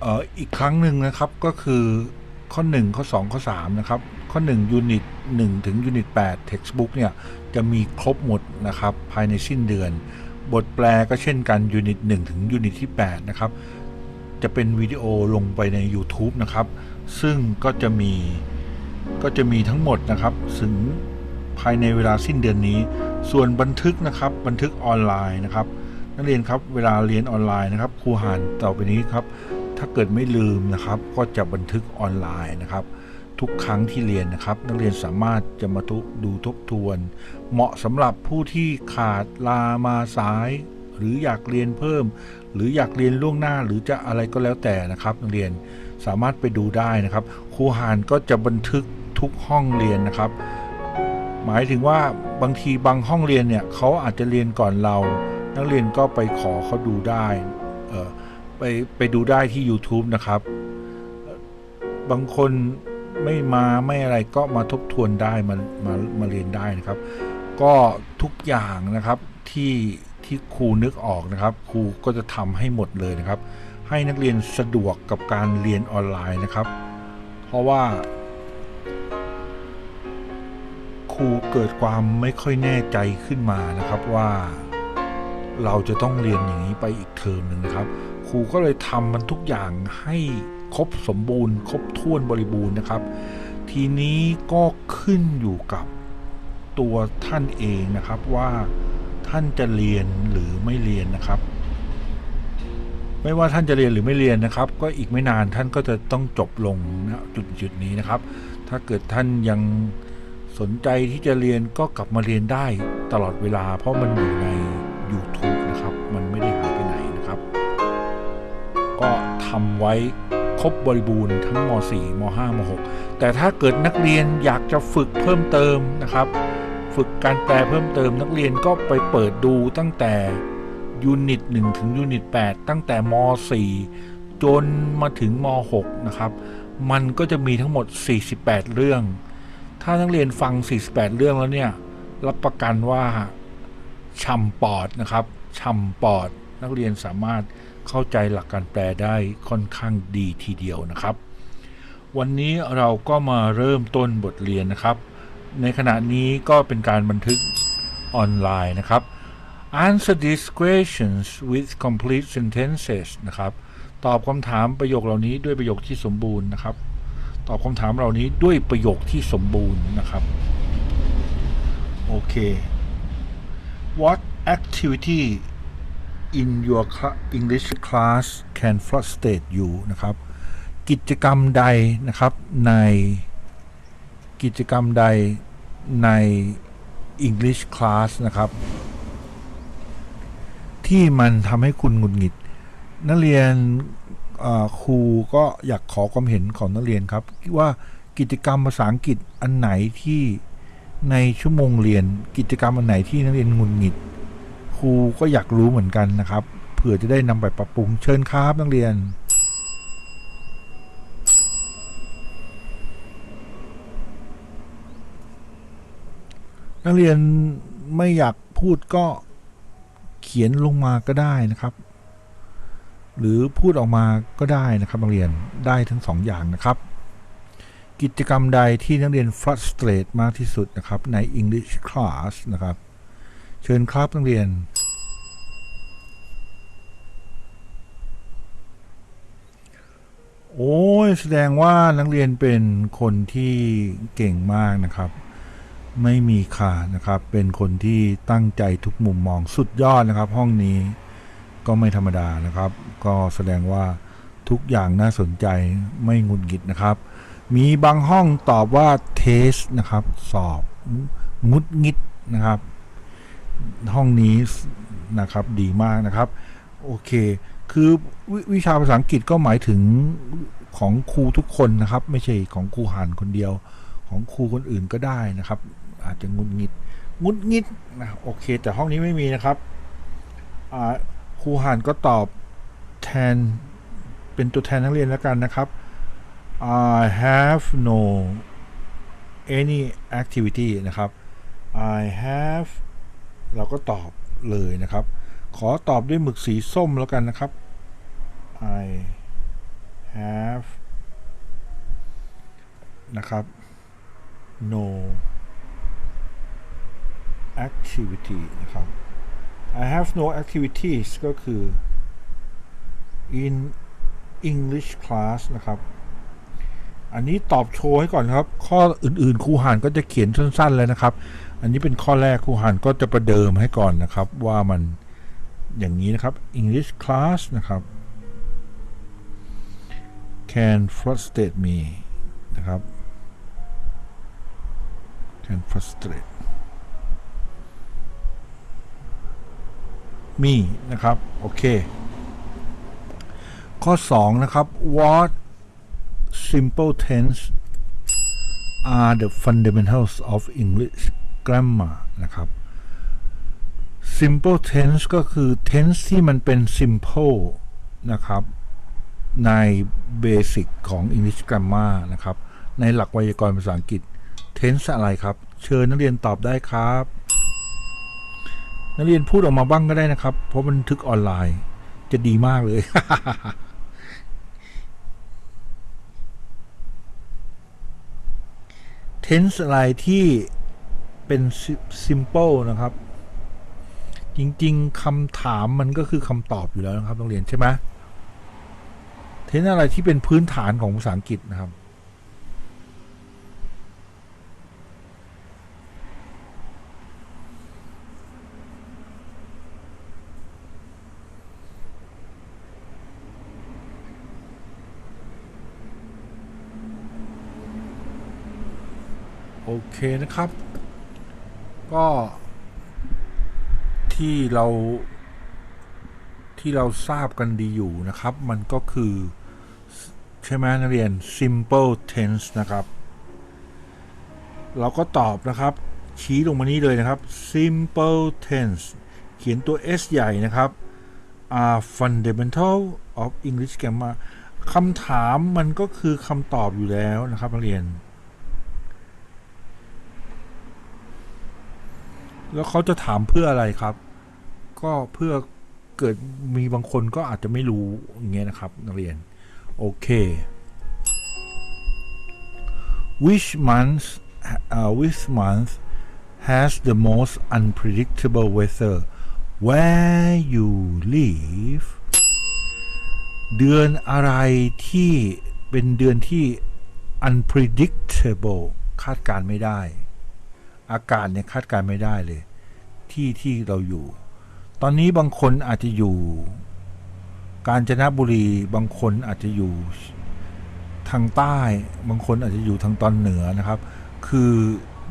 เอ่ออีกครั้งหนึ่งนะครับก็คือข้อ 1 ข้อ 2 ข้อ 3 นะครับ ข้อ 1 ยูนิต1ถึงยูนิต8 Textbook เนี่ย จะมีครบหมดนะครับ ภายในสิ้นเดือน บทแปลก็เช่นกันยูนิต1ถึงยูนิตที่ 8 นะครับ จะเป็นวิดีโอลงไปใน YouTube นะครับ ซึ่งก็จะมีก็จะมีทั้งหมดนะครับ ถึงภายในเวลาสิ้นเดือนนี้ ส่วนบันทึกนะครับ บันทึกออนไลน์นะครับ นักเรียนครับ เวลาเรียนออนไลน์นะครับ ครูหานต่อไปนี้ครับ ถ้าเกิดไม่ลืมนะครับ ก็จะบันทึกออนไลน์นะครับ ทุกครั้งที่เรียนนะครับ นักเรียนสามารถจะมาดูทบทวน เหมาะสำหรับผู้ที่ขาดลามาสาย หรืออยากเรียนเพิ่ม หรืออยากเรียนล่วงหน้าหรือจะอะไรก็แล้วแต่นะครับ นักเรียนสามารถไปดูได้นะครับครูหานก็จะบันทึกทุกห้องเรียนนะครับ หมายถึงว่าบางทีบางห้องเรียนเนี่ยเขาอาจจะเรียนก่อนเรา นักเรียนก็ไปขอเขาดูได้ ไปไปดูได้ที่ YouTube นะครับ บางคนไม่มาไม่อะไรก็มาทบทวนได้มามามาเรียนได้นะครับ ก็ทุกอย่างนะครับที่ที่ครูนึกออกนะครับ ครูก็จะทำให้หมดเลยนะครับ ให้นักเรียนสะดวกกับการเรียนออนไลน์นะครับ เพราะว่าครูเกิดความไม่ค่อยแน่ใจขึ้นมานะครับว่าเราจะต้องเรียนอย่างนี้ไปอีกเทอมหนึ่งนะครับ ครูก็เลยทำมันทุกอย่างให้ครบสมบูรณ์ ครบถ้วนบริบูรณ์นะครับ ทีนี้ก็ขึ้นอยู่กับตัวท่านเองนะครับว่าท่านจะเรียนหรือไม่เรียนนะครับ ไม่ว่าท่านจะเรียนหรือไม่เรียนนะครับ ก็อีกไม่นานท่านก็จะต้องจบลงนะจุดจุดนี้นะครับ ถ้าเกิดท่านยังสนใจที่จะเรียนก็กลับมาเรียนได้ตลอดเวลา เพราะมันอยู่ใน YouTube ทำไว้ครบบริบูรณ์ทั้งม .4 ม .5 ม .6 แต่ถ้าเกิดนักเรียนอยากจะฝึกเพิ่มเติมนะครับ ฝึกการแปลเพิ่มเติมนักเรียนก็ไปเปิดดูตั้งแต่ยูนิต1ถึงยูนิต8ตั้งแต่ม .4 จนมาถึงม .6 นะครับ มันก็จะมีทั้งหมด 48 เรื่อง ถ้านักเรียนฟัง 48 เรื่องแล้วเนี่ย รับประกันว่าช่ำปอดนะครับช่ำปอดนักเรียนสามารถ เข้าใจหลักการแปลได้ค่อนข้างดีทีเดียวนะครับ วันนี้เราก็มาเริ่มต้นบทเรียนนะครับ ในขณะนี้ก็เป็นการบันทึกออนไลน์นะครับ answer these questions with complete sentences นะครับ ตอบคำถามประโยคเหล่านี้ด้วยประโยคที่สมบูรณ์นะครับ ตอบคำถามเหล่านี้ด้วยประโยคที่สมบูรณ์นะครับ โอเค What activity in your English class can frustrate you นะครับ กิจกรรมใดนะครับในกิจกรรมใดใน English class นะครับ ที่มันทำให้คุณหงุดหงิด นักเรียนครูก็อยากขอความเห็นของนักเรียนครับว่ากิจกรรมภาษาอังกฤษอันไหนที่ในชั่วโมงเรียน กิจกรรมอันไหนที่นักเรียนหงุดหงิด ครูก็อยากรู้เหมือนกันนะครับ เผื่อจะได้นำไปปรับปรุงเชิญครับนักเรียน นักเรียนไม่อยากพูดก็เขียนลงมาก็ได้นะครับ หรือพูดออกมาก็ได้นะครับนักเรียนได้ทั้งสองอย่างนะครับ กิจกรรมใดที่นักเรียน frustrate มากที่สุดนะครับใน English class นะครับ เชิญครับนักเรียน โอ้ยแสดงว่านักเรียนเป็นคนที่เก่งมากนะครับ ไม่มีขาดนะครับ เป็นคนที่ตั้งใจทุกมุมมองสุดยอดนะครับ ห้องนี้ก็ไม่ธรรมดานะครับ ก็แสดงว่าทุกอย่างน่าสนใจไม่งุดหงิดนะครับ มีบางห้องตอบว่าเทสนะครับ สอบงุดงิดนะครับ ห้องนี้นะครับดีมากนะครับ โอเค คือววิชาภาษาอังกฤษก็หมายถึงของครูทุกคนนะครับ ไม่ใช่ของครูหานคนเดียว ของครูคนอื่นก็ได้นะครับ อาจจะงุดงิดงุดงิดนะโอเค แต่ห้องนี้ไม่มีนะครับครูหานก็ตอบแทนเป็นตัวแทนนักเรียนแล้วกันนะครับ I have no any activity นะครับ I have เราก็ตอบเลยนะครับ ขอตอบด้วยหมึกสีส้มแล้วกันนะครับ I have นะครับ no activity นะครับ I have no activities ก็คือ in English class นะครับ อันนี้ตอบโชว์ให้ก่อนครับ ข้ออื่นๆครูหานก็จะเขียนสั้นๆเลยนะครับ อันนี้เป็นข้อแรกครูหานก็จะประเดิมให้ก่อนนะครับ ว่ามันอย่างนี้นะครับ English class นะครับ can frustrate me นะครับ can frustrate me นะครับ โอเค ข้อ 2 นะครับ what simple tense are the fundamentals of English grammar นะครับ simple tense ก็คือ tense ที่มันเป็น simple นะครับใน basic ของ English grammar นะครับ ในหลักไวยากรณ์ภาษาอังกฤษ tense อะไรครับ เชิญนักเรียนตอบได้ครับ นักเรียนพูดออกมาบ้างก็ได้นะครับ เพราะมันทึกออนไลน์จะดีมากเลย tense อะไรที่ เป็น simple นะครับ จริงๆคำถามมันก็คือคำตอบอยู่แล้วนะครับนักเรียนใช่ไหม tense อะไรที่เป็นพื้นฐานของภาษาอังกฤษนะครับโอเคนะครับ ก็ที่เราที่เราทราบกันดีอยู่นะครับ มันก็คือ ใช่ไหมนักเรียน simple tense นะครับ เราก็ตอบนะครับ ชี้ลงมานี้เลยนะครับ simple tense เขียนตัว s ใหญ่นะครับ are fundamental of English grammar คำถามมันก็คือคำตอบอยู่แล้วนะครับนักเรียน แล้วเขาจะถามเพื่ออะไรครับ ก็เพื่อเกิดมีบางคนก็อาจจะไม่รู้อย่างเงี้ยนะครับ นักเรียน โอเค which month uh, which month has the most unpredictable weather where you live เดือนอะไรที่เป็นเดือนที่ unpredictable คาดการณ์ไม่ได้ อากาศเนี่ยคาดการ์ไม่ได้เลย ที่ที่เราอยู่ ตอนนี้บางคนอาจจะอยู่ กาญจนบุรีบางคนอาจจะอยู่ทางใต้ บางคนอาจจะอยู่ทางตอนเหนือนะครับ คือ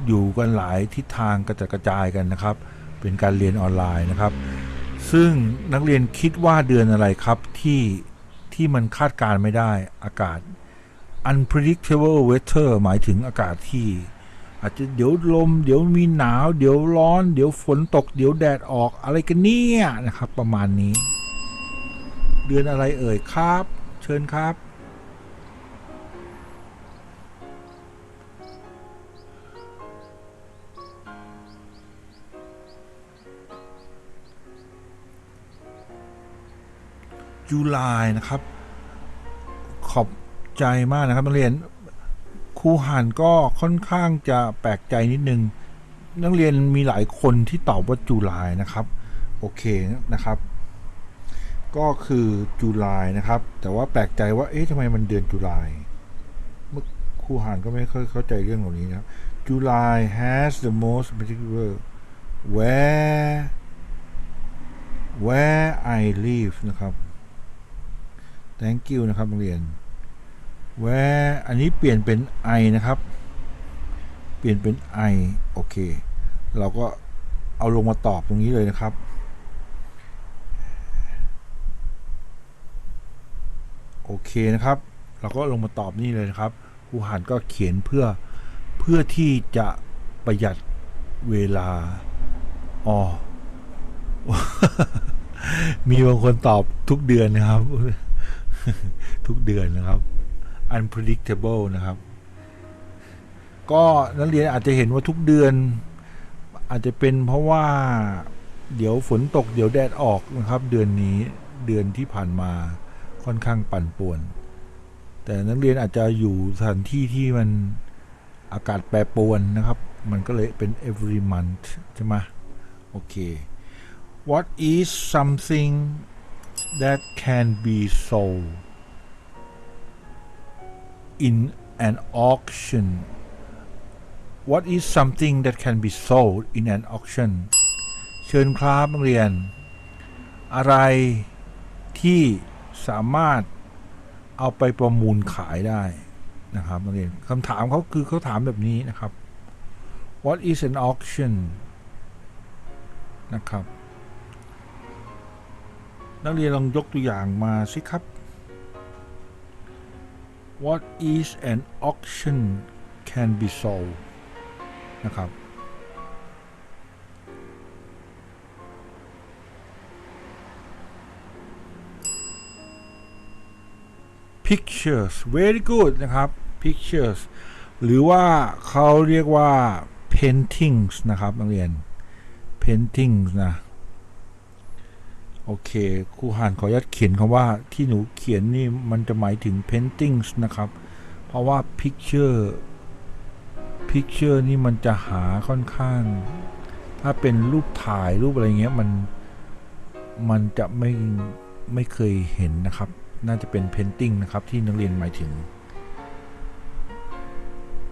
อยู่กันหลายทิศทางกระจัดกระจายกันนะครับ เป็นการเรียนออนไลน์นะครับ ซึ่งนักเรียนคิดว่าเดือนอะไรครับที่ที่มันคาดการ์ไม่ได้อากาศ unpredictable weather หมายถึงอากาศที่ อาจจะเดี๋ยวลม เดี๋ยวมีหนาว เดี๋ยวร้อน เดี๋ยวฝนตก เดี๋ยวแดดออกอะไรกันเนี่ยนะครับ ประมาณนี้ เดือนอะไรเอ่ยครับ เชิญครับ จุลายนะครับ ขอบใจมากนะครับนักเรียน ครูหันก็ค่อนข้างจะแปลกใจนิดนึง นักเรียนมีหลายคนที่ตอบว่าจุลายนะครับ โอเคนะครับ ก็คือจุลายนะครับ แต่ว่าแปลกใจว่าเอ๊ะทำไมมันเดือนจุลายเมื่อครูหันก็ไม่ค่อยเข้าใจเรื่องเหล่านี้นะครับ July has the most particular where where I live นะครับ thank you นะครับนักเรียน where อันนี้เปลี่ยนเป็น I นะครับ เปลี่ยนเป็น I โอเค เราก็เอาลงมาตอบตรงนี้เลยนะครับ โอเคนะครับ เราก็ลงมาตอบนี่เลยนะครับครูหันก็เขียนเพื่อเพื่อที่จะประหยัดเวลาอ๋อมีบางคนตอบทุกเดือนนะครับ ทุกเดือนนะครับ unpredictable นะครับ ก็นักเรียนอาจจะเห็นว่าทุกเดือน อาจจะเป็นเพราะว่าเดี๋ยวฝนตกเดี๋ยวแดดออกนะครับ เดือนนี้เดือนที่ผ่านมาค่อนข้างปั่นป่วน แต่นักเรียนอาจจะอยู่สถานที่ที่มันอากาศแปรปรวนนะครับ มันก็เลยเป็น every month ใช่ไหมโอเค what is something that can be sold in an auction what is something that can be sold in an auction เชิญครับนักเรียน อะไรที่สามารถเอาไปประมูลขายได้นะครับนักเรียนคำถามเขาคือเขาถามแบบนี้นะครับ what is an auction นะครับ นักเรียนลองยกตัวอย่างมาสิครับ what is an auction can be sold นะครับ pictures very good นะครับ pictures หรือว่าเขาเรียกว่า paintings นะครับนักเรียน paintings นะ โอเคครูหานขออนุญาตเขียนคำว่าที่หนูเขียนนี่มันจะหมายถึง paintings นะครับ เพราะว่า picture picture นี่มันจะหาค่อนข้าง ถ้าเป็นรูปถ่ายรูปอะไรเงี้ยมันมันจะไม่ไม่เคยเห็นนะครับ น่าจะเป็น painting นะครับที่นักเรียนหมายถึง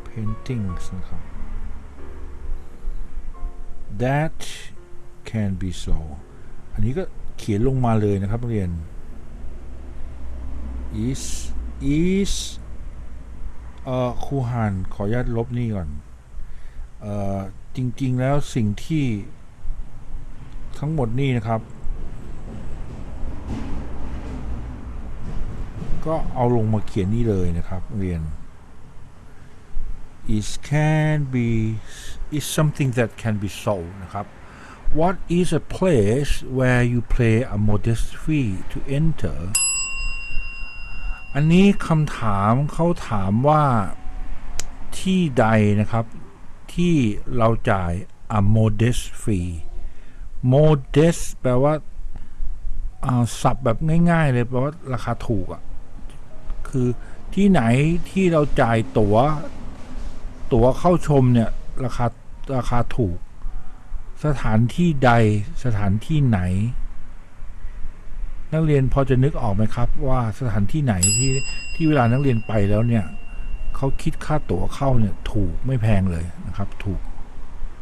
paintings นะครับ that can be so อันนี้ก็ เขียนลงมาเลยนะครับเรียน is is เอ่อครูหานขออนุญาตลบนี่ก่อนเอ่อจริง ๆ แล้วสิ่งที่ทั้งหมดนี่นะครับ ก็เอาลงมาเขียนนี่เลยนะครับเรียน is can be is something that can be sold นะครับ what is a place where you pay a modest fee to enter อันนี้คำถามเขาถามว่าที่ใดนะครับ ที่เราจ่าย a modest fee modest แปลว่าอ่าสับแบบง่ายๆเลยแปลว่าราคาถูกอะ่ะ คือที่ไหนที่เราจ่ายตัว๋ว ตั๋วเข้าชมเนี่ย ราคาราคาถูก สถานที่ใดสถานที่ไหน นักเรียนพอจะนึกออกไหมครับว่าสถานที่ไหนที่ที่เวลานักเรียนไปแล้วเนี่ยเขาคิดค่าตั๋วเข้าเนี่ยถูกไม่แพงเลยนะครับ ถูก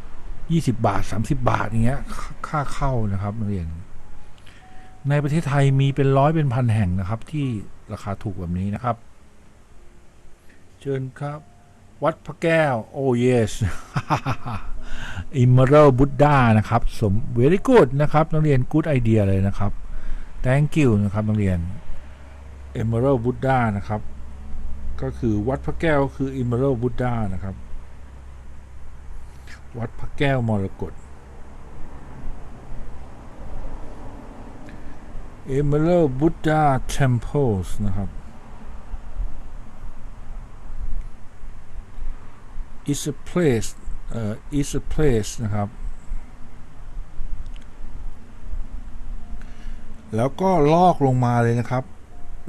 20 บาท 30 บาทอย่างเงี้ยค่าเข้านะครับนักเรียน ในประเทศไทยมีเป็นร้อยเป็นพันแห่งนะครับ ที่ราคาถูกแบบนี้นะครับ เชิญครับ วัดพระแก้ว โอ้ yes อิมเมอรัลบุ d ดานะครับ สม very good นะครับนักเรียน good idea เลยนะครับ thank you นะครับนักเรียน Emerald Buddha นะครับ ก็คือวัดพระแก้วก็คือ Emerald Buddha นะครับ วัดพระแก้วมรกต Emerald Buddha Temples นะครับ is a place เอ่อ is a place นะครับ แล้วก็ลอกลงมาเลยนะครับ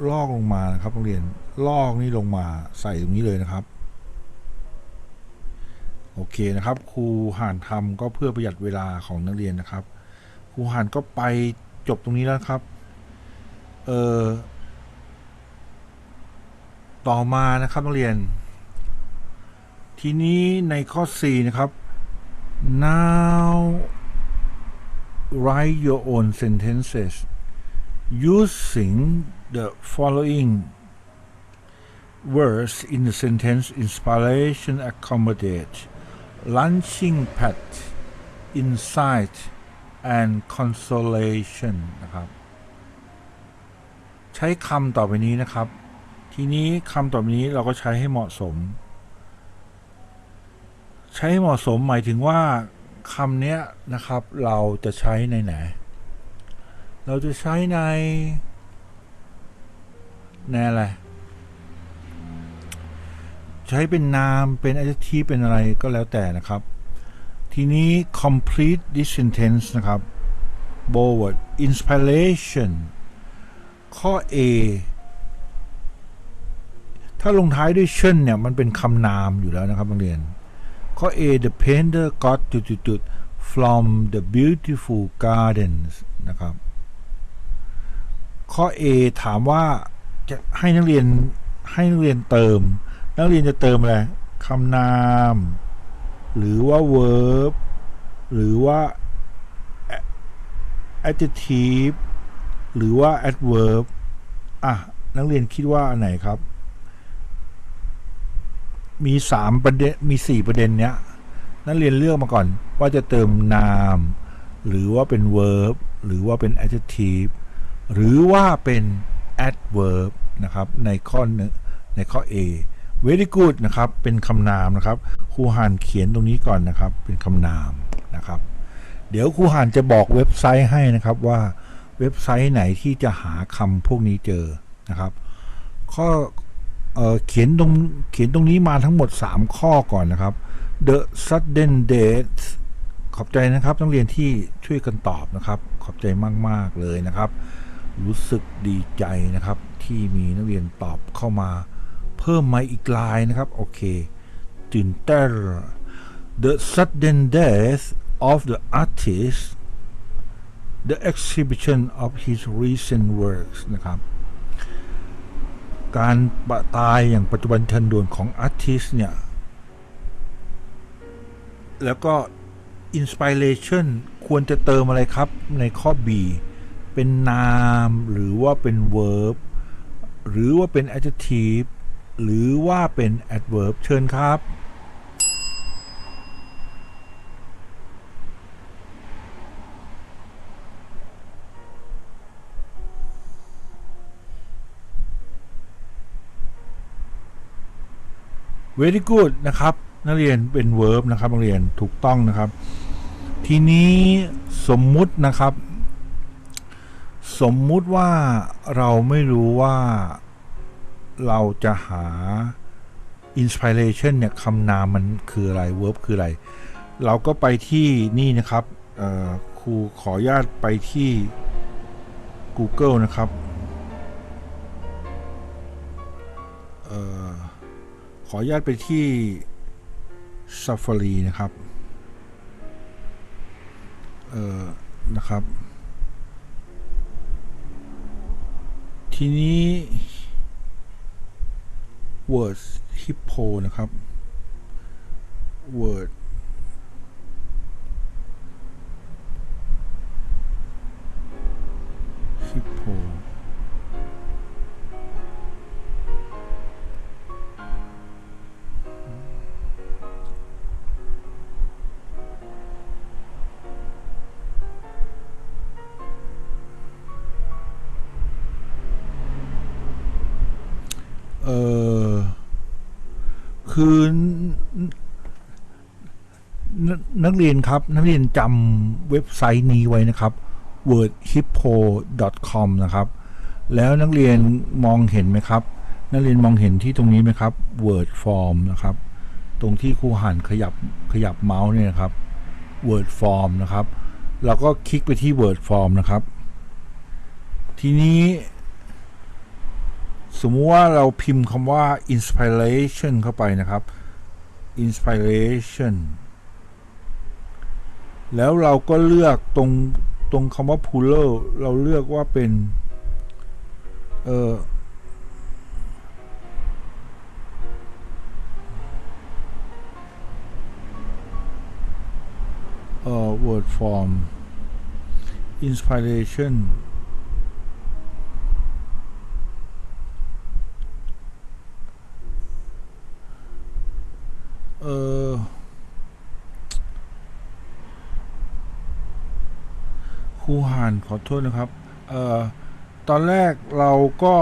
ลอกลงมานะครับนักเรียนลอกนี่ลงมาใส่ตรงนี้เลยนะครับ โอเคนะครับครูห่านทำก็เพื่อประหยัดเวลาของนักเรียนนะครับครูห่านก็ไปจบตรงนี้แล้วครับเออต่อมานะครับนักเรียน ทีนี้ในข้อ 4 นะครับ now write your own sentences using the following words in the sentence inspiration accommodate launching pad insight and consolation นะครับ ใช้คำต่อไปนี้นะครับ ทีนี้คำต่อไปนี้เราก็ใช้ให้เหมาะสม ใช้เหมาะสมหมายถึงว่าคำนี้นะครับ เราจะใช้ในไหน เราจะใช้ในในอะไร ใช้เป็นนามเป็น adjective เป็นอะไรก็แล้วแต่นะครับ ทีนี้ complete this sentence นะครับ forward inspiration ข้อ A ถ้าลงท้ายด้วยเช่นเนี่ย มันเป็นคำนามอยู่แล้วนะครับนักเรียน ข้อ A the painter got จุดๆๆ from the beautiful gardens นะครับ ข้อ A ถามว่าจะให้นักเรียนให้นักเรียนเติม นักเรียนจะเติมอะไรคำนาม หรือว่า verb หรือว่า adjective หรือว่า adverb อะ นักเรียนคิดว่าอันไหนครับ มีสามประเด็นมีสี่ประเด็นเนี้ยนักเรียนเลือกมาก่อนว่าจะเติมนาม หรือว่าเป็น verb หรือว่าเป็น adjective หรือว่าเป็น adverb นะครับในข้อหนึ่งในข้อ A very good นะครับเป็นคำนามนะครับครูหานเขียนตรงนี้ก่อนนะครับเป็นคำนามนะครับ เดี๋ยวครูหานจะบอกเว็บไซต์ให้นะครับว่าเว็บไซต์ไหนที่จะหาคำพวกนี้เจอนะครับ ข้อ เเขียนตรงเขียนตรงนี้มาทั้งหมด 3 ข้อก่อนนะครับ The sudden death ขอบใจนะครับนักเรียนที่ช่วยกันตอบนะครับ ขอบใจมาก ๆ เลยนะครับ รู้สึกดีใจนะครับ ที่มีนักเรียนตอบเข้ามา เพิ่มมาอีกลายนะครับ โอเคตื่นเต้น The sudden death of the artist the exhibition of his recent works นะครับ การปะตายอย่างปัจจุบันทันด่วนของอาร์ติสเนี่ย แล้วก็อินสปิเรชันควรจะเติมอะไรครับในข้อ B เป็นนามหรือว่าเป็น verb หรือว่าเป็น adjective หรือว่าเป็น adverb เชิญครับ very good นะครับ นักเรียนเป็น verb นะครับนักเรียนถูกต้องนะครับ ทีนี้สมมุตินะครับ สมมุติว่าเราไม่รู้ว่าเราจะหา inspiration เนี่ยคำนามมันคืออะไร verb คืออะไร เราก็ไปที่นี่นะครับครูขออนุญาตไปที่ Google นะครับ เอ่อ ขออนุญาตไปที่ Safari นะครับ เอ่อ นะครับ ทีนี้ Word Hippo นะครับ Word Hippo รียนครับ นักเรียนจำเว็บไซต์นี้ไว้นะครับ wordhippo.com นะครับ แล้วนักเรียนมองเห็นไหมครับ นักเรียนมองเห็นที่ตรงนี้ไหมครับ word form นะครับ ตรงที่ครูหันขยับขยับเมาส์เนี่ยนะครับ word form นะครับ เราก็คลิกไปที่ word form นะครับ ทีนี้สมมุติว่าเราพิมพ์คำว่า inspiration เข้าไปนะครับ inspiration แล้วเราก็เลือกตรงตรงคำว่า plural เราเลือกว่าเป็น เออเอ่อ word form inspiration เอ่อ ครูหานขอโทษนะครับ เอ่อ ตอนแรกเราก็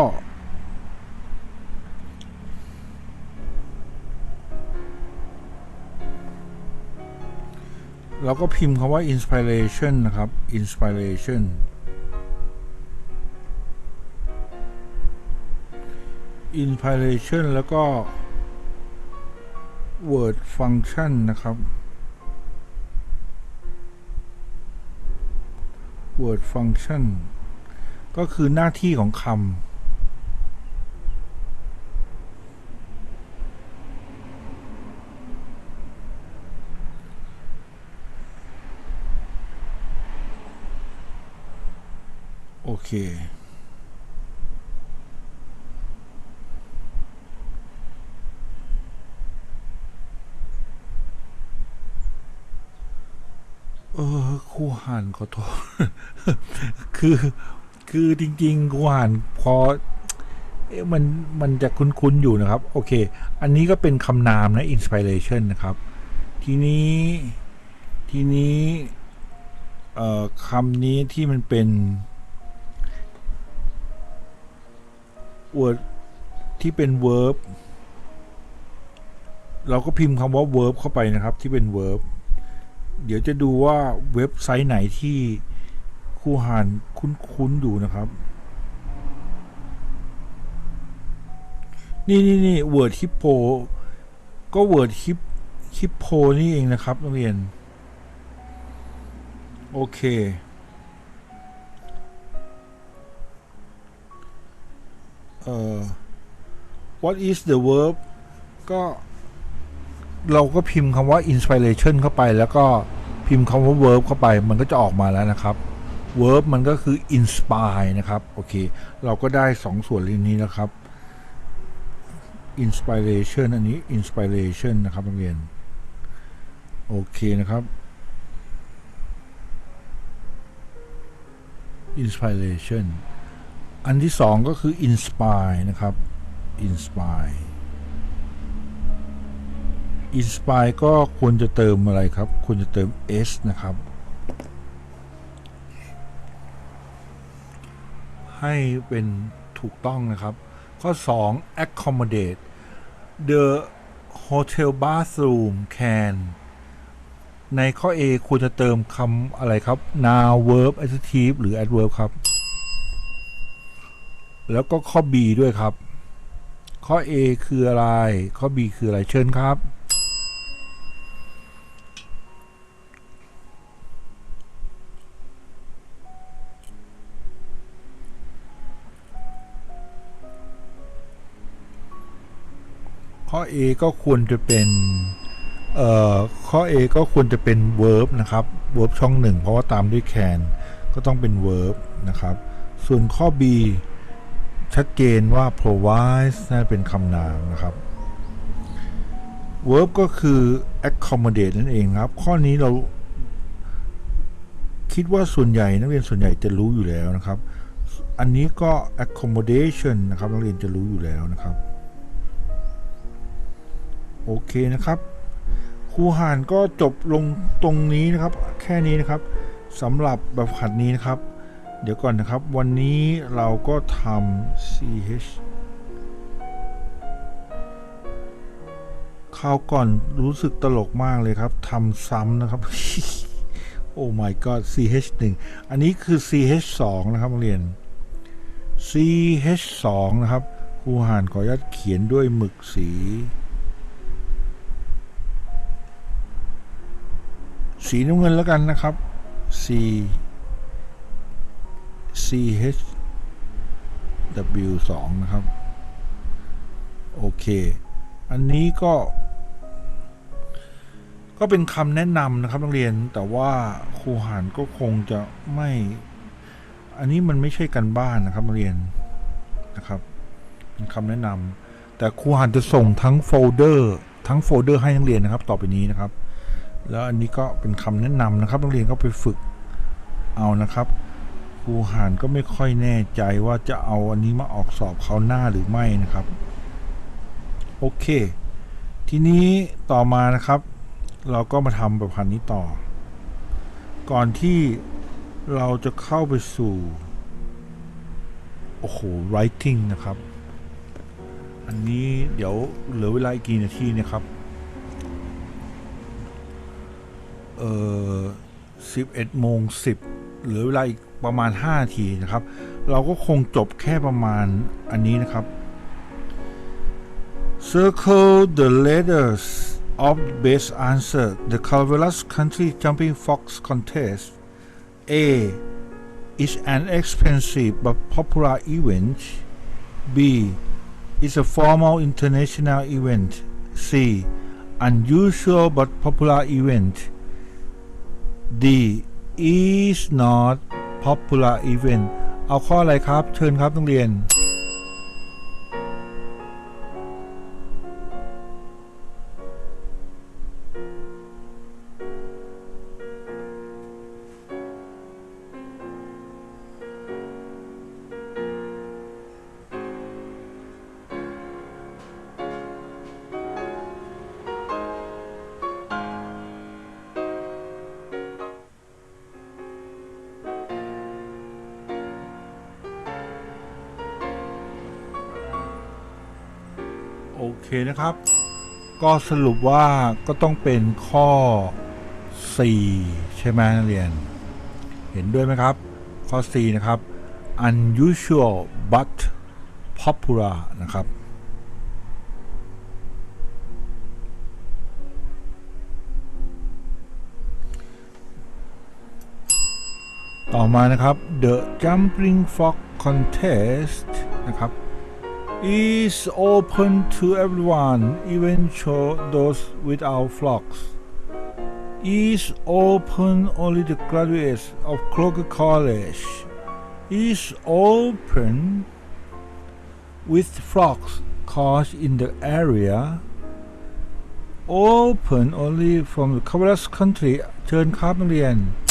เราก็พิมพ์คำว่า inspiration นะครับ inspiration inspiration แล้วก็ word function นะครับ word function ก็คือหน้าที่ของคำโอเค ครูหันขอโทษ คือคือจริงๆครูหันพอเอ๊ะมันมันจะคุ้นๆอยู่นะครับ โอเค อันนี้ก็เป็นคำนามนะ inspiration นะครับ ทีนี้ทีนี้เอ่อคำนี้ที่มันเป็น word ที่เป็น verb เราก็พิมพ์คำว่า verb เข้าไปนะครับที่เป็น verb เดี๋ยวจะดูว่าเว็บไซต์ไหนที่ครูหานคุ้นๆอยู่นะครับ นี่นี่นี่ word hippo ก็ word hip hippo นี่เองนะครับนักเรียน โอเค เอ่อ what is the verb ก็ เราก็พิมพ์คำว่า inspiration เข้าไป แล้วก็พิมพ์คำว่า verb เข้าไป มันก็จะออกมาแล้วนะครับ verb มันก็คือ inspire นะครับ โอเค เราก็ได้สองส่วนเรื่องนี้นะครับ inspiration อันนี้ inspiration นะครับนักเรียน โอเคนะครับ inspiration อันที่สองก็คือ inspire นะครับ inspire inspire ก็ควรจะเติมอะไรครับ ควรจะเติม s นะครับ ให้เป็นถูกต้องนะครับ ข้อ 2 accommodate the hotel bathroom can ในข้อ A ควรจะเติมคำอะไรครับ noun verb adjective หรือ adverb ครับ แล้วก็ข้อ B ด้วยครับ ข้อ A คืออะไร ข้อ B คืออะไร เชิญครับ ข้อ A ก็ควรจะเป็นเอ่อข้อ A ก็ควรจะเป็น verb นะครับ verb ช่องหนึ่งเพราะว่าตามด้วย can ก็ต้องเป็น verb นะครับ ส่วนข้อ B ชัดเจนว่า provide น่าจะเป็นคำนามนะครับ verb ก็คือ accommodate นั่นเองครับ ข้อนี้เราคิดว่าส่วนใหญ่นักเรียนส่วนใหญ่จะรู้อยู่แล้วนะครับ อันนี้ก็ accommodation นะครับนักเรียนจะรู้อยู่แล้วนะครับ โอเคนะครับครูหานก็จบลงตรงนี้นะครับ แค่นี้นะครับสำหรับแบบขัดนี้นะครับ เดี๋ยวก่อนนะครับ วันนี้เราก็ทำ ch คราวก่อนรู้สึกตลกมากเลยครับทำซ้ำนะครับ โอ้ my god ch 1อันนี้คือ ch 2นะครับเรียน ch 2นะครับครูหานขออนุญาตเขียนด้วยหมึกสี สีน้ำเงินแล้วกันนะครับ C C H W 2นะครับ โอเค อันนี้ก็ ก็เป็นคำแนะนำนะครับนักเรียนแต่ว่าครูหานก็คงจะไม่ อันนี้มันไม่ใช่กันบ้านนะครับนักเรียนนะครับเป็นคำแนะนำแต่ครูหานจะส่งทั้งโฟลเดอร์ ทั้งโฟลเดอร์ให้นักเรียนนะครับ ต่อไปนี้นะครับ แล้วอันนี้ก็เป็นคำแนะนำนะครับนักเรียนก็ไปฝึกเอานะครับครูหานก็ไม่ค่อยแน่ใจว่าจะเอาอันนี้มาออกสอบเขาหน้าหรือไม่นะครับ โอเค ทีนี้ต่อมานะครับ เราก็มาทำแบบพันนี้ต่อ ก่อนที่เราจะเข้าไปสู่ โอ้โห writing นะครับ อันนี้เดี๋ยวเหลือเวลาอีกกี่นาทีเนะครับ อ่อ11โมง10เหลือเวลาอีกประมาณ 5 นาทีนะครับ เราก็คงจบแค่ประมาณอันนี้นะครับ Circle the letters of best answer the Calvados Country Jumping Fox Contest A is an expensive but popular event B is a formal international event C unusual but popular event D is not popular event เอาข้ออะไรครับ เชิญครับนักเรียน ก็สรุปว่าก็ต้องเป็นข้อ 4 ใช่ไหมนักเรียน เห็นด้วยไหมครับ ข้อ 4 นะครับ unusual but popular นะครับ ต่อมานะครับ the jumping frog contest นะครับ is open to everyone, even to those without flocks. Is open only to graduates of Croker College. Is open with flocks caught in the area. Open only from the coverless country turn เชิ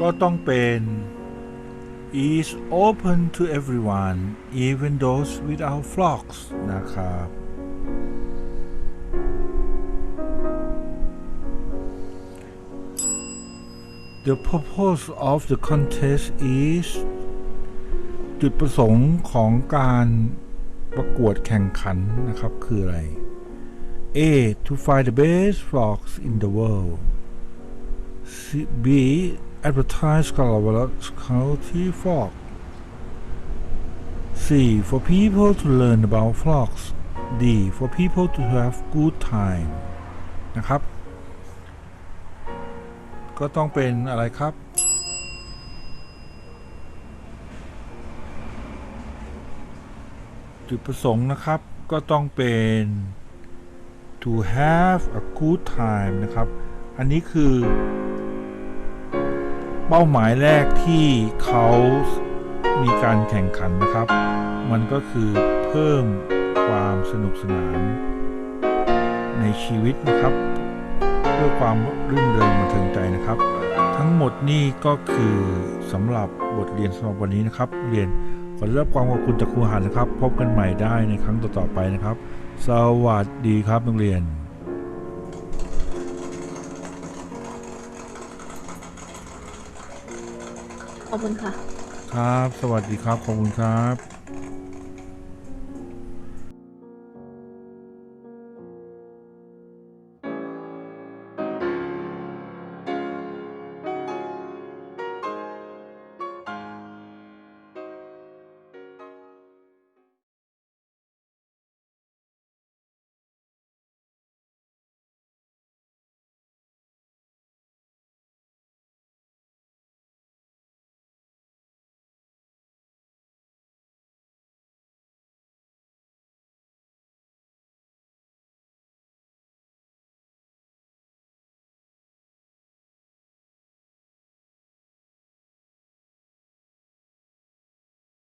ก็ต้องเป็น is open to everyone even those without flocks นะครับ The purpose of the contest is จุดประสงค์ของการประกวดแข่งขันนะครับ คืออะไร A to find the best flocks in the world B advertise quality flock C for people to learn about flocks D for people to have good time นะครับ ก็ต้องเป็นอะไรครับ จุดประสงค์นะครับ ก็ต้องเป็น to have a good time นะครับ อันนี้คือ เป้าหมายแรกที่เขามีการแข่งขันนะครับ มันก็คือเพิ่มความสนุกสนานในชีวิตนะครับ เพื่อความรื่นเริงบันเทิงใจนะครับ ทั้งหมดนี่ก็คือสำหรับบทเรียนสำหรับวันนี้นะครับ เรียนขอได้รับความขอบคุณจากครูหานนะครับ พบกันใหม่ได้ในครั้งต่อๆไปนะครับ สวัสดีครับนักเรียน ขอบคุณค่ะ ครับ สวัสดีครับ ขอบคุณครับ